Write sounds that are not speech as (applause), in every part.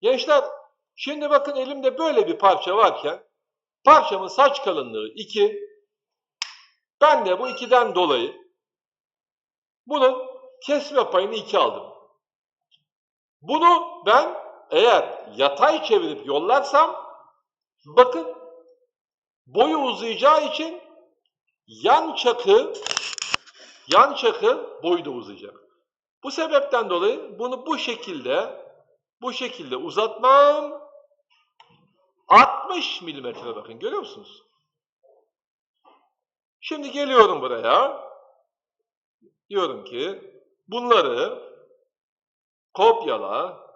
Gençler şimdi bakın elimde böyle bir parça varken parçamın saç kalınlığı 2. Ben de bu 2'den dolayı bunun kesme payını 2 aldım. Bunu ben eğer yatay çevirip yollarsam bakın boyu uzayacağı için yan çakı yan çakı boyu da uzayacak. Bu sebepten dolayı bunu bu şekilde bu şekilde uzatmam 60 milimetre bakın görüyor musunuz? Şimdi geliyorum buraya. Diyorum ki bunları kopyala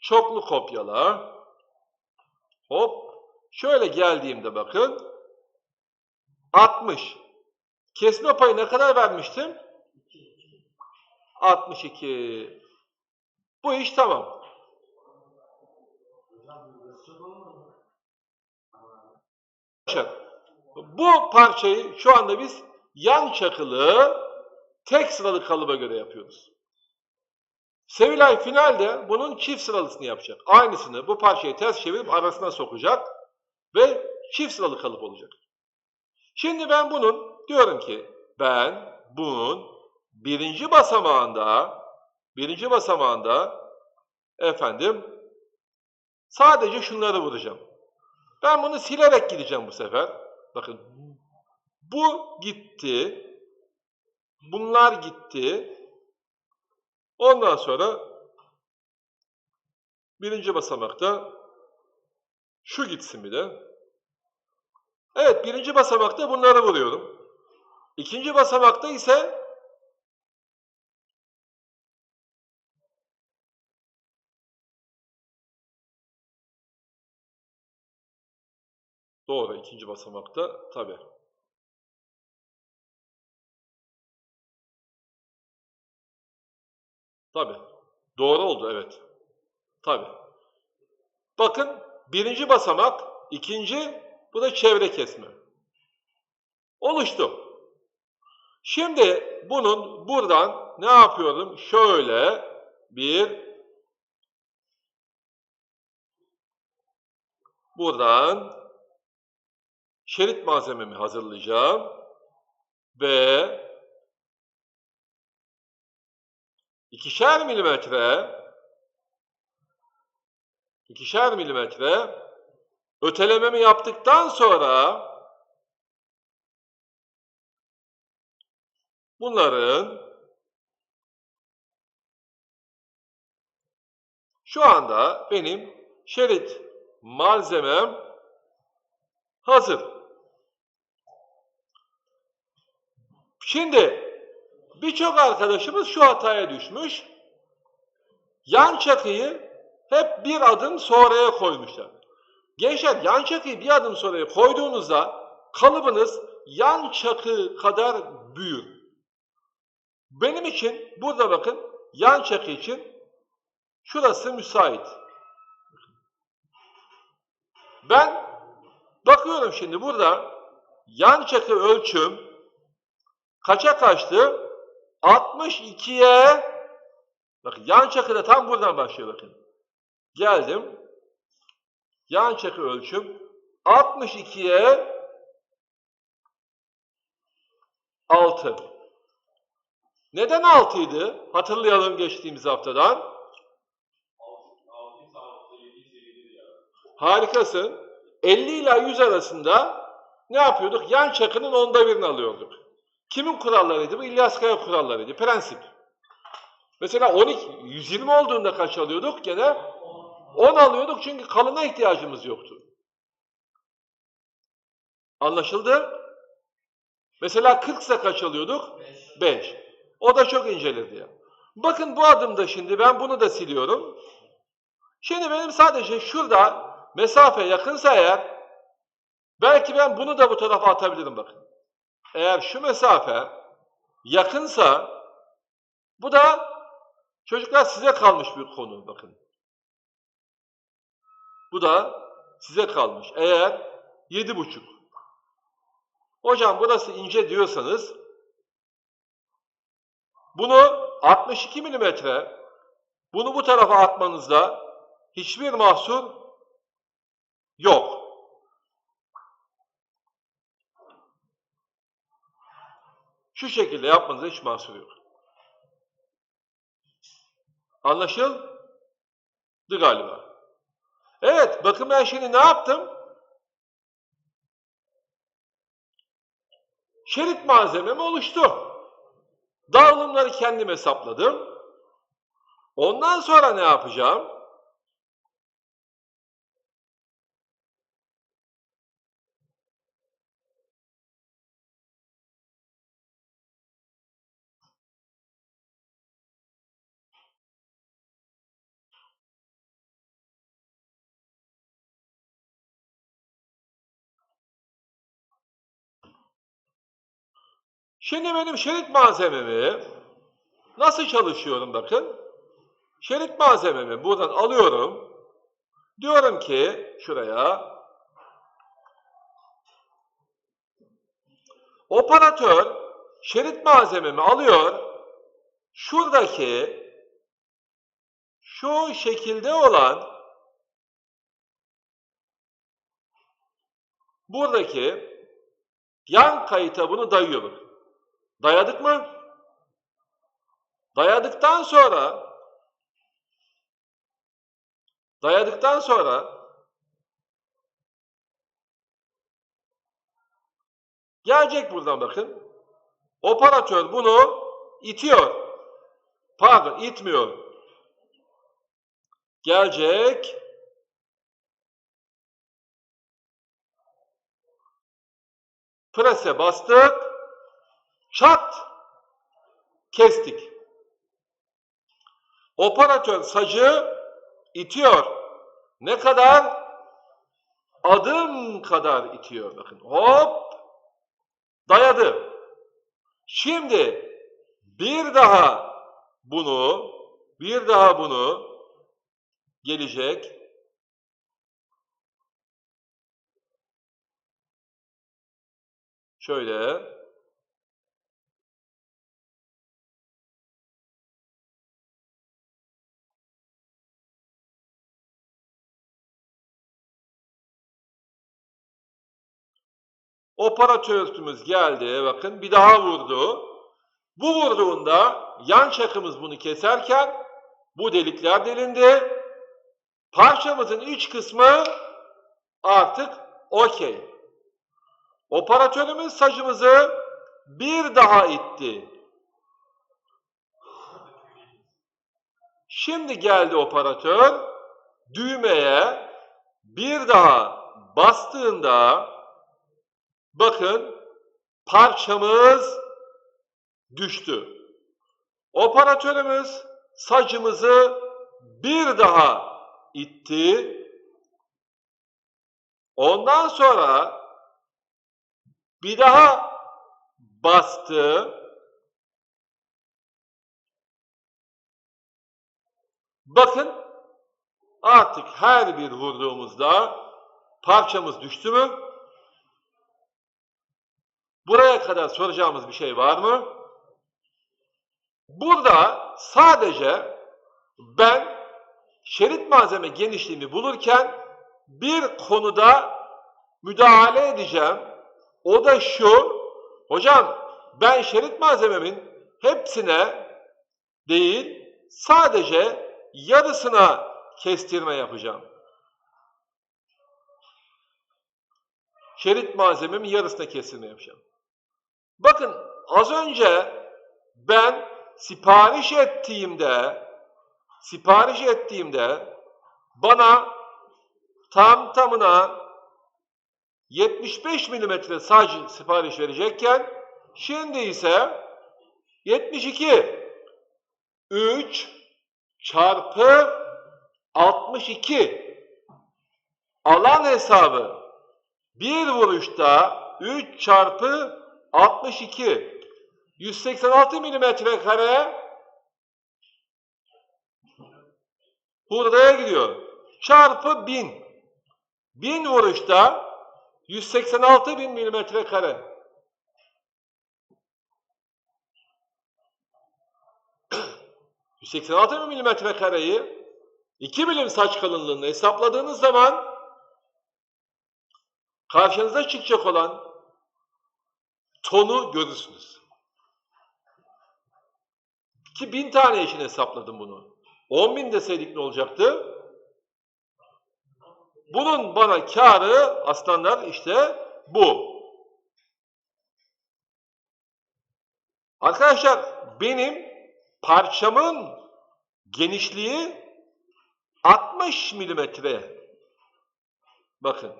çoklu kopyala hop şöyle geldiğimde bakın 60 kesme payı ne kadar vermiştim? 62 bu iş tamam. Bu parçayı şu anda biz yan çakılı tek sıralı kalıba göre yapıyoruz. Sevilay finalde bunun çift sıralısını yapacak. Aynısını bu parçayı ters çevirip arasına sokacak ve çift sıralı kalıp olacak. Şimdi ben bunun diyorum ki ben bunun birinci basamağında birinci basamağında efendim sadece şunları vuracağım. Ben bunu silerek gideceğim bu sefer. Bakın bu gitti. Bunlar gitti. Ondan sonra birinci basamakta şu gitsin bir de. Evet birinci basamakta bunları vuruyorum. İkinci basamakta ise Doğru ikinci basamakta tabi. Tabi. Doğru oldu evet. Tabi. Bakın birinci basamak, ikinci bu da çevre kesme. Oluştu. Şimdi bunun buradan ne yapıyorum? Şöyle bir buradan şerit malzememi hazırlayacağım ve ikişer milimetre ikişer milimetre ötelememi yaptıktan sonra bunların şu anda benim şerit malzemem hazır. Şimdi birçok arkadaşımız şu hataya düşmüş. Yan çakıyı hep bir adım sonraya koymuşlar. Gençler yan çakıyı bir adım sonraya koyduğunuzda kalıbınız yan çakı kadar büyür. Benim için burada bakın yan çakı için şurası müsait. Ben bakıyorum şimdi burada yan çakı ölçüm kaça kaçtı? 62'ye bakın yan çakı da tam buradan başlıyor bakın. Geldim. Yan çakı ölçüm 62'ye 6. Neden 6 idi? Hatırlayalım geçtiğimiz haftadan. Harikasın. 50 ile 100 arasında ne yapıyorduk? Yan çakının onda birini alıyorduk. Kimin kurallarıydı bu? İlyas Kaya kurallarıydı. Prensip. Mesela 12, 120 olduğunda kaç alıyorduk? Gene 10 alıyorduk çünkü kalına ihtiyacımız yoktu. Anlaşıldı? Mesela 40 ise kaç alıyorduk? 5. O da çok incelirdi. Bakın bu adımda şimdi ben bunu da siliyorum. Şimdi benim sadece şurada mesafe yakınsa eğer belki ben bunu da bu tarafa atabilirim bakın. Eğer şu mesafe yakınsa bu da çocuklar size kalmış bir konu bakın. Bu da size kalmış. Eğer yedi buçuk. Hocam burası ince diyorsanız bunu 62 milimetre Bunu bu tarafa atmanızda hiçbir mahsur yok. Şu şekilde yapmanıza hiç mahsur yok. Anlaşıldı galiba. Evet, bakın ben şimdi ne yaptım? Şerit malzemem oluştu. Dağılımları kendim hesapladım. Ondan sonra ne yapacağım? Şimdi benim şerit malzememi nasıl çalışıyorum bakın. Şerit malzememi buradan alıyorum. Diyorum ki şuraya operatör şerit malzememi alıyor. Şuradaki şu şekilde olan buradaki yan kayıta bunu dayıyoruz. Dayadık mı? Dayadıktan sonra dayadıktan sonra gelecek buradan bakın. Operatör bunu itiyor. Pardon itmiyor. Gelecek. Prese bastık. Çat! Kestik. Operatör sacı itiyor. Ne kadar? Adım kadar itiyor. Bakın hop! Dayadı. Şimdi bir daha bunu, bir daha bunu gelecek. Şöyle Operatörümüz geldi. Bakın bir daha vurdu. Bu vurduğunda yan çakımız bunu keserken bu delikler delindi. Parçamızın iç kısmı artık okey. Operatörümüz sacımızı bir daha itti. Şimdi geldi operatör düğmeye bir daha bastığında Bakın parçamız düştü. Operatörümüz sacımızı bir daha itti. Ondan sonra bir daha bastı. Bakın artık her bir vurduğumuzda parçamız düştü mü? Buraya kadar soracağımız bir şey var mı? Burada sadece ben şerit malzeme genişliğini bulurken bir konuda müdahale edeceğim. O da şu, hocam ben şerit malzememin hepsine değil, sadece yarısına kestirme yapacağım. Şerit malzememin yarısına kestirme yapacağım. Bakın az önce ben sipariş ettiğimde sipariş ettiğimde bana tam tamına 75 milimetre sac sipariş verecekken şimdi ise 72 3 çarpı 62 alan hesabı bir vuruşta 3 çarpı 62 186 milimetre kare hurdaya gidiyor. Çarpı 1000. 1000 vuruşta 186 bin milimetre kare. (clears throat) 186 milimetre kareyi 2 milim saç kalınlığını hesapladığınız zaman karşınıza çıkacak olan tonu görürsünüz. Ki bin tane için hesapladım bunu. 10 bin deseydik ne olacaktı? Bunun bana karı aslanlar işte bu. Arkadaşlar benim parçamın genişliği 60 milimetre. Bakın.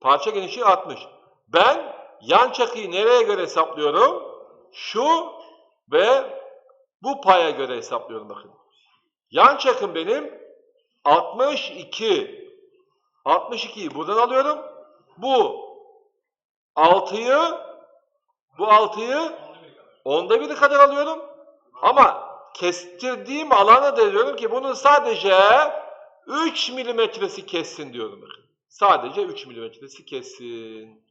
Parça genişliği 60. Ben yan çakıyı nereye göre hesaplıyorum? Şu ve bu paya göre hesaplıyorum bakın. Yan çakım benim 62. 62'yi buradan alıyorum. Bu 6'yı bu 6'yı onda biri kadar alıyorum. Ama kestirdiğim alana da diyorum ki bunun sadece 3 milimetresi kessin diyorum bakın. Sadece 3 milimetresi kessin.